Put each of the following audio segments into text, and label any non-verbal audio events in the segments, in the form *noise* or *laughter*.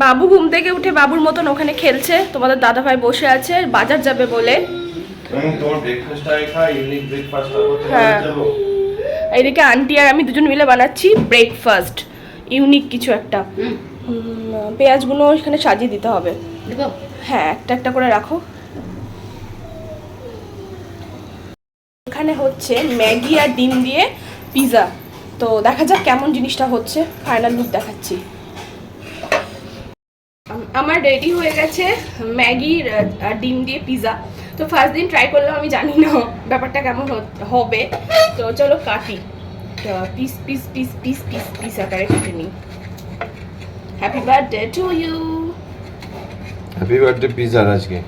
বাবু ঘুম থেকে উঠে বাবুর মতন ওখানে খেলছে। তোমাদের দাদাভাই বসে আছে বাজার যাবে বলে। আমি তোমার ব্রেকফাস্ট আগে খাই ইউনিক ব্রেকফাস্ট করতে হ্যাঁ। যাব। এইদিকে আন্টি আর আমি দুজন মিলে বানাচ্ছি ব্রেকফাস্ট ইউনিক কিছু একটা। পেঁয়াজগুলো এখানে সাজিয়ে দিতে হবে। হ্যাঁ একটা একটা করে রাখো। এখানে হচ্ছে ম্যাগি আর ডিম দিয়ে পিৎজা তো দেখা যাক কেমন জিনিসটা হচ্ছে। ফাইনাল লুক দেখাচ্ছি। আমার রেডি হয়ে গেছে ম্যাগির আর ডিম দিয়ে পিৎজা তো ফার্স্ট দিন ট্রাই করলাম আমি জানি না ব্যাপারটা কেমন হবে। তো চলো কাটি। Piece piece piece piece piece piece আকারে কেটে নিই। Happy birthday to you happy birthday পিজার আজকে।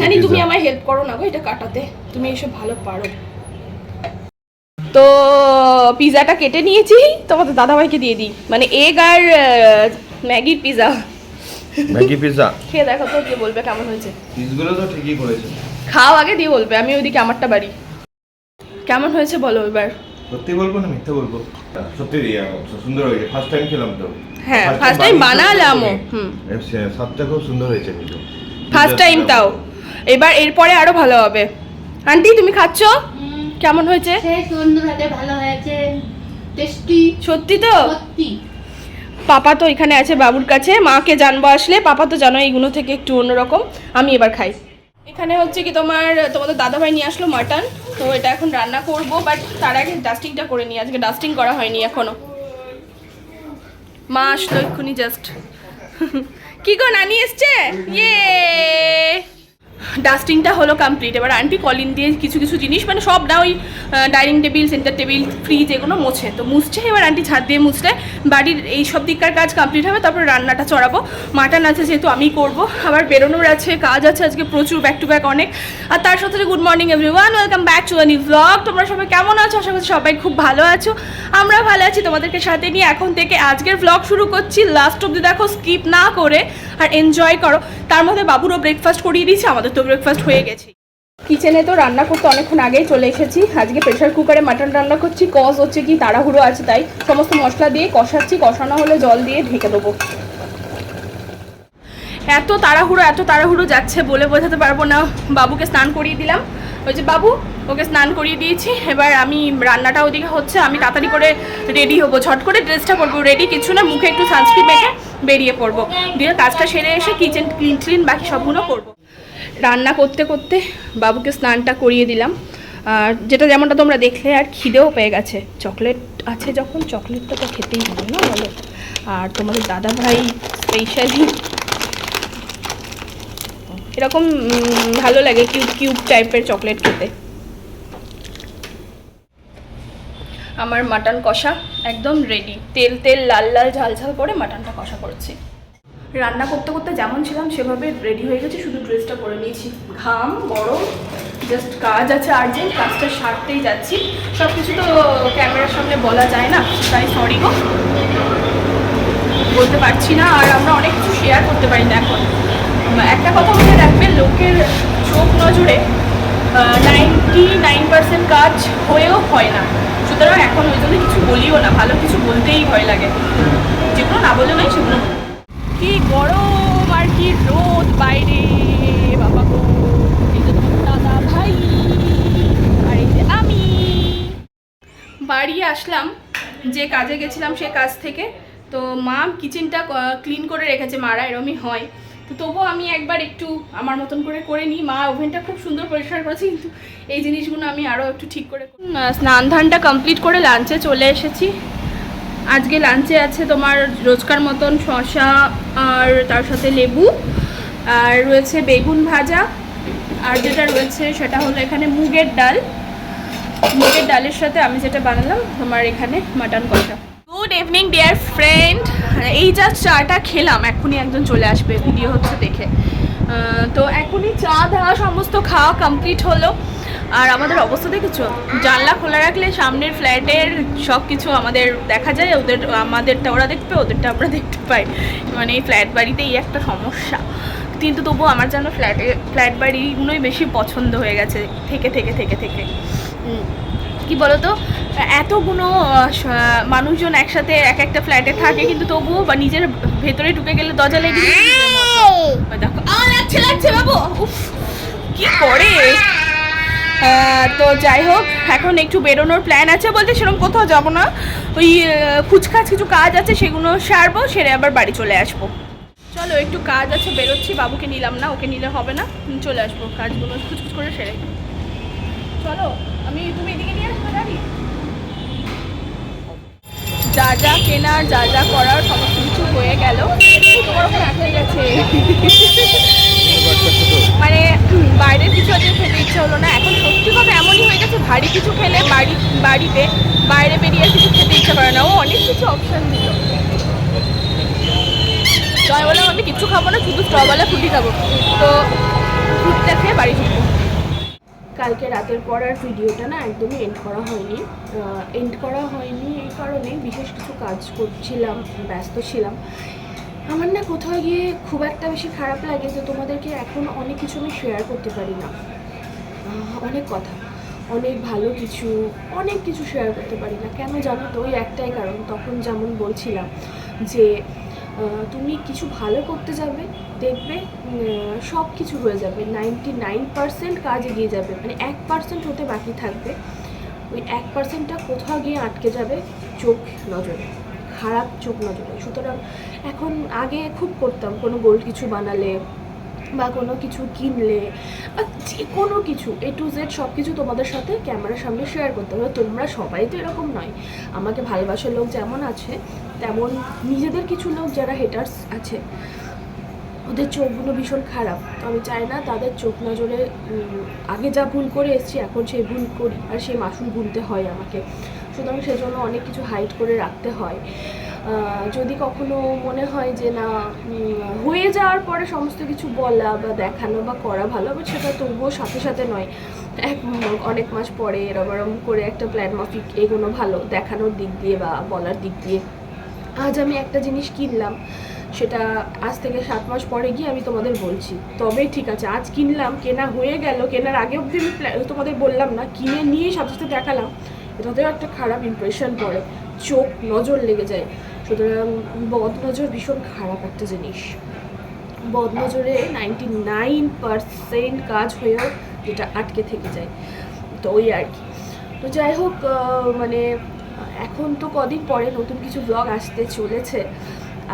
জানি তুমি আমায় হেল্প করো না গো এটা কাটাতে। তুমি এসব ভালো পারো। তো পিজাটা কেটে নিয়েছি। তোমাদের দাদাভাইকে দিয়ে দিই। মানে এগ আর ম্যাগির পিজা ম্যাগি পিজা খেয়ে দেখো তো দিয়ে বলবে কেমন হয়েছে। পিসগুলো তো ঠিকই করেছে। খাও আগে দিয়ে বলবে আমি ওইদিকে আমারটা বাড়ি। কেমন হয়েছে বলো এবার। সত্যি বলব না মিথ্যা বলব? সত্যি ইয়া, সুন্দর হয়েছে ফার্স্ট টাইম খেলাম তো। হ্যাঁ ফার্স্ট টাইম বানালামও হুম। স্বাদটা খুব সুন্দর হয়েছে কিন্তু। ফার্স্ট টাইম তাও। এবার এরপরে আরও ভালো হবে। আন্টি তুমি খাচ্ছ? কেমন হয়েছে? সেই সুন্দর হাতে ভালো হয়েছে টেস্টি সত্যি তো? সত্যি। পাপা তো এখানে আছে বাবুর কাছে, মাকে জানব আসলে, পাপা তো জানো এইগুলো থেকে একটু অন্যরকম, আমি এবার খাই। এখানে হচ্ছে কি তোমার, তোমাদের দাদাভাই নিয়ে আসলো মাটন, তো এটা এখন রান্না করব বাট তার আগে ডাস্টিংটা করে নিই, আজকে ডাস্টিং করা হয়নি এখনও। মা আসলো এক্ষুনি জাস্ট কি গো, নানি এসছে? ইয়ে ডাস্টিংটা হলো কমপ্লিট এবার আন্টি কলিন দিয়ে কিছু কিছু জিনিস মানে সব না, ওই dining table center table fridge এগুলো মোছে। তো মুছছে, এবার আন্টি ছাদ দিয়ে মুছলে। বাড়ির এই সব দিককার কাজ কমপ্লিট হবে, তারপর রান্নাটা চড়াবো। মাটন আছে যেহেতু আমি করব। আবার বেরোনোর আছে, কাজ আছে আজকে প্রচুর ব্যাক টু ব্যাক অনেক। আর তার সাথে good morning everyone welcome back to Ani vlog তোমরা সবাই কেমন আছো? আশা করছি সবাই খুব ভালো আছো। আমরা ভালো আছি তোমাদেরকে সাথে নিয়ে। এখন থেকে আজকের ব্লগ শুরু করছি। লাস্ট অব্দি দেখো স্কিপ না করে, আর এনজয় করো। তার মধ্যে বাবুরও ব্রেকফাস্ট করিয়ে দিয়েছি, আমাদের তো ব্রেকফাস্ট হয়ে গেছে। কিচেনে তো রান্না করতে অনেকক্ষণ আগেই চলে এসেছি। আজকে প্রেশার কুকারে মাটন রান্না করছি কজ হচ্ছে কি, তাড়াহুড়ো আছে তাই সমস্ত মশলা দিয়ে কষাচ্ছি, কষানো হলে জল দিয়ে ঢেকে দেবো। এত তাড়াহুড়ো এত তাড়াহুড়ো যাচ্ছে বলে বোঝাতে পারব না। বাবুকে স্নান করিয়ে দিলাম। ওই যে বাবু, ওকে স্নান করিয়ে দিয়েছি। এবার আমি রান্নাটা ওদিকে হচ্ছে, আমি তাড়াতাড়ি করে রেডি হব। ঝট করে ড্রেসটা করব। রেডি কিছু না, মুখে একটু সানস্ক্রিন মেখে বেরিয়ে পড়ব। দিয়ে কাজটা সেরে এসে কিচেন ক্লিন ক্লিন বাকি সবগুলো করব। রান্না করতে করতে বাবুকে স্নানটা করিয়ে দিলাম। আর যেটা যেমনটা তোমরা দেখলে, আর খিদেও পেয়ে গেছে। চকলেট আছে যখন, চকলেটটা তো খেতেই হবে না বলো? আর তোমাদের দাদা ভাই স্পেশালি এরকম ভালো লাগে কিউব কিউব টাইপের চকলেট খেতে। আমার মাটন কষা একদম রেডি তেল তেল, লাল লাল, ঝাল ঝাল করে মাটনটা কষা করেছি। রান্না করতে করতে যেমন ছিলাম, সেভাবে রেডি হয়ে গেছে। শুধু ড্রেসটা পরে নিয়েছি। ঘাম, গরম জাস্ট কাজ আছে আর্জেন্ট কাজটা সারতেই যাচ্ছি। সব কিছু তো ক্যামেরার সামনে বলা যায় না, তাই সরি গো। বলতে পারছি না আর আমরা অনেক কিছু শেয়ার করতে পারি না এখন। একটা কথা মনে রাখবে, লোকের চোখ নজরে নাইনটি নাইন পার্সেন্ট কাজ হয়েও হয় না। সুতরাং এখন ওই জন্য কিছু বলিও না, ভালো কিছু বলতেই ভয় লাগে। যেগুলো না বলে নয়, সেগুলো কি গরম আর কি রোদ বাইরে, বাবা গো। দাদা ভাই, আর এই যে আমি। বাড়ি আসলাম, যে কাজে গেছিলাম সে কাজ থেকে। তো মা কিচেনটা ক্লিন করে রেখেছে, মারা এরমই হয়। তো তবুও আমি একবার একটু আমার মতন করে করে নিই। মা ওভেনটা খুব সুন্দর পরিষ্কার করেছে, কিন্তু এই জিনিসগুলো আমি আরও একটু ঠিক করে স্নান ধানটা কমপ্লিট করে লাঞ্চে চলে এসেছি। আজকে লাঞ্চে আছে তোমার রোজকার মতন শসা আর তার সাথে লেবু, আর রয়েছে বেগুন ভাজা, আর যেটা রয়েছে সেটা হলো এখানে মুগের ডাল। মুগের ডালের সাথে আমি যেটা বানালাম তোমার এখানে মাটন কষা। গুড ইভিনিং ডিয়ার ফ্রেন্ড এই জাস্ট চাটা খেলাম, এখনই একজন চলে আসবে, ভিডিও হচ্ছে দেখে। তো এখনই চা দেওয়া সমস্ত খাওয়া কমপ্লিট হলো। আর আমাদের অবস্থা দেখেছ? জানলা খোলা রাখলে সামনের ফ্ল্যাটের সব কিছু আমাদের দেখা যায় ওদের আমাদেরটা ওরা দেখবে ওদেরটা আমরা *laughs* দেখতে পাই। মানে এই ফ্ল্যাট বাড়িতে এই একটা সমস্যা। কিন্তু তবু আমার যেন ফ্ল্যাটে ফ্ল্যাট বাড়িগুলোই বেশি পছন্দ হয়ে গেছে থেকে থেকে থেকে থেকে। কি বলতো? এতগুলো মানুষজন একসাথে এক একটা ফ্ল্যাটে থাকে কিন্তু তবুও বা নিজের ভেতরে ঢুকে গেলে দরজা লেগে দেখো। লাগছে লাগছে বাবু। উফ কি করে? তো যাই হোক, এখন একটু বেরোনোর প্ল্যান আছে বলতে সেরকম কোথাও যাব না। ওই খুচখাচ কিছু কাজ আছে সেগুলো সারবো, সেরে আবার বাড়ি চলে আসব। চলো, একটু কাজ আছে, বেরোচ্ছি, বাবুকে নিলাম না, ওকে নিলে হবে না। চলে আসব, কাজগুলো খুচখুচ করে সেরে। চলো, আমি তুমি এদিকে নিয়ে আসবে গাড়ি যা যা কেনার, যা যা করার, সমস্ত কিছু হয়ে গেল। তোমার ওখানে গেছে। বাইরের কিছু আজকে খেতে ইচ্ছা হলো না। এখন সত্যি কথা এমনই হয়ে গেছে, ভারী কিছু খেলে বাড়ি বাড়িতে বাইরে বেরিয়ে কিছু খেতে ইচ্ছা করে না। ও অনেক কিছু অপশান দিল। জয় বললাম আমি কিচ্ছু খাব না, শুধু স্ট্রবেলা ফুটি খাব। তো ফুটটা খেয়ে বাড়ি ঢুকবো কালকে রাতের পর আর ভিডিওটা না একদমই এন্ড করা হয়নি। এন্ড করা হয়নি এই কারণে বিশেষ কিছু কাজ করছিলাম, ব্যস্ত ছিলাম। আমার না কোথাও গিয়ে খুব একটা বেশি খারাপ লাগে যে তোমাদেরকে এখন অনেক কিছু আমি শেয়ার করতে পারি না। অনেক কথা, অনেক ভালো কিছু, অনেক কিছু শেয়ার করতে পারি না। কেন জানো তো, ওই একটাই কারণ, তখন যেমন বলছিলাম যে তুমি কিছু ভালো করতে যাবে, দেখবে সব কিছু হয়ে যাবে নাইনটি নাইন পার্সেন্ট কাজ এগিয়ে যাবে মানে এক পার্সেন্ট হতে বাকি থাকবে। ওই এক পার্সেন্টটা কোথাও গিয়ে আটকে যাবে, চোখ নজরে। খারাপ চোখ নজরে। সুতরাং এখন আগে খুব করতাম কোনো গোল্ড কিছু বানালে বা কোনো কিছু কিনলে বা যে কোনো কিছু এ টু জেড সব কিছু তোমাদের সাথে ক্যামেরার সামনে শেয়ার করতে হবে। তোমরা সবাই তো এরকম নয়। আমাকে ভালোবাসার লোক যেমন আছে, তেমন নিজেদের কিছু লোক যারা হেটার্স আছে, ওদের চোখগুলো ভীষণ খারাপ। তো আমি চাই না তাদের চোখ নজরে আগে যা ভুল করে এসেছি, এখন সেই ভুল করি। আর সেই মাসুল গুনতে হয় আমাকে। সুতরাং সেজন্য অনেক কিছু হাইড করে রাখতে হয়। যদি কখনো মনে হয় যে না হয়ে যাওয়ার পরে সমস্ত কিছু বলা বা দেখানো বা করা ভালো হবে সেটা তবুও সাথে সাথে নয়। এক অনেক মাস পরে এরম এরম করে একটা প্ল্যান মাফিক এগোনো ভালো, দেখানোর দিক দিয়ে বা বলার দিক দিয়ে। আজ আমি একটা জিনিস কিনলাম, সেটা আজ থেকে সাত মাস পরে গিয়ে আমি তোমাদের বলছি। তবে ঠিক আছে, আজ কিনলাম, কেনা হয়ে গেল, কেনার আগে অবধি আমি তোমাদের বললাম না, কিনে নিয়ে সাথে সাথে দেখালাম। এটাতেও একটা খারাপ ইমপ্রেশন পড়ে। চোখ, নজর লেগে যায়। সুতরাং বদ নজর ভীষণ খারাপ একটা জিনিস। বদনজরে নাইনটি নাইন পারসেন্ট কাজ হয়েও যেটা আটকে থেকে যায়। তো ওই আর কি। তো যাই হোক মানে এখন তো কদিন পরে নতুন কিছু ব্লগ আসতে চলেছে।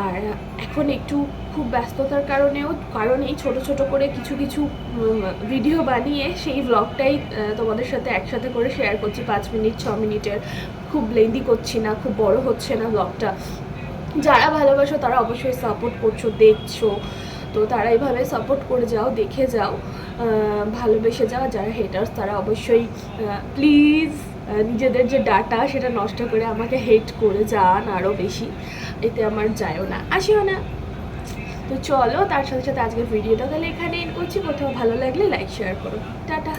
আর এখন একটু খুব ব্যস্ততার কারণেও কারণেই ছোট ছোট করে কিছু কিছু ভিডিও বানিয়ে সেই ব্লগটাই তোমাদের সাথে একসাথে করে শেয়ার করছি পাঁচ মিনিট, ছ মিনিটের। খুব লেন্দি করছি না, খুব বড় হচ্ছে না ব্লগটা যারা ভালোবাসো তারা অবশ্যই সাপোর্ট করছ, দেখছ। তো তারা এইভাবে সাপোর্ট করে যাও, দেখে যাও। ভালোবেসে যাও, যারা হেটার্স তারা অবশ্যই প্লিজ নিজেদের যে ডাটা সেটা নষ্ট করে আমাকে হেট করে যান আরও বেশি। এতে আমার যায়ও না, আসিও না। তো চলো, তার সাথে সাথে আজকের ভিডিওটা তাহলে এখানে এন করছি। কোথাও ভালো লাগলে লাইক শেয়ার করো। টাটা।